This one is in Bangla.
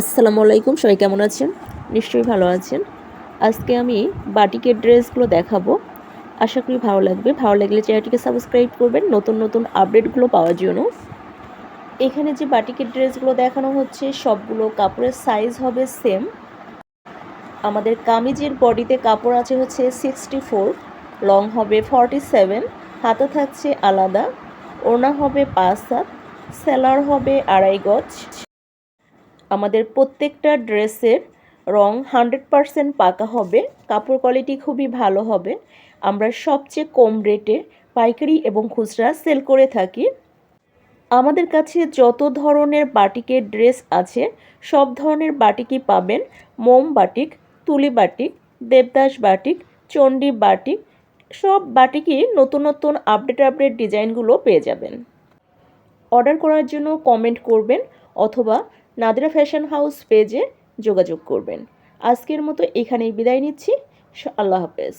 আসসালামু আলাইকুম, সবাই কেমন আছেন? নিশ্চয়ই ভালো আছেন। আজকে আমি বাটিকের ড্রেসগুলো দেখাবো। আশা করি ভালো লাগবে। ভালো লাগলে চ্যানেলটিকে সাবস্ক্রাইব করবেন। নতুন নতুন আপডেটগুলো পাওয়ার জন্য। এখানে যে বাটিকের ড্রেসগুলো দেখানো হচ্ছে, সবগুলো কাপড়ের সাইজ হবে সেম আমাদের কামিজের বডিতে কাপড় আছে হচ্ছে সিক্সটি ফোর লং হবে ফর্টি সেভেন হাতা থাকছে আলাদা। ওড়না হবে পাঁচ সাত সেলার হবে আড়াই গজ। আমাদের প্রত্যেকটা ড্রেসের রং হান্ড্রেড পারসেন্ট পাকা হবে, কাপড় কোয়ালিটি খুবই ভালো হবে। আমরা সবচেয়ে কম রেটে পাইকারি এবং খুচরা সেল করে থাকি। আমাদের কাছে যত ধরনের বাটিকের ড্রেস আছে, সব ধরনের বাটিকই পাবেন। মোম বাটিক, তুলি batik, Devdas batik, Chandi batik, সব বাটিকই নতুন নতুন আপডেট আপডেট ডিজাইনগুলো পেয়ে যাবেন। অর্ডার করার জন্য কমেন্ট করবেন অথবা নাদিরা ফ্যাশন হাউস পেজে যোগাযোগ করবেন। আজকের মতো এখানেই বিদায় নিচ্ছি। আল্লাহ হাফেজ।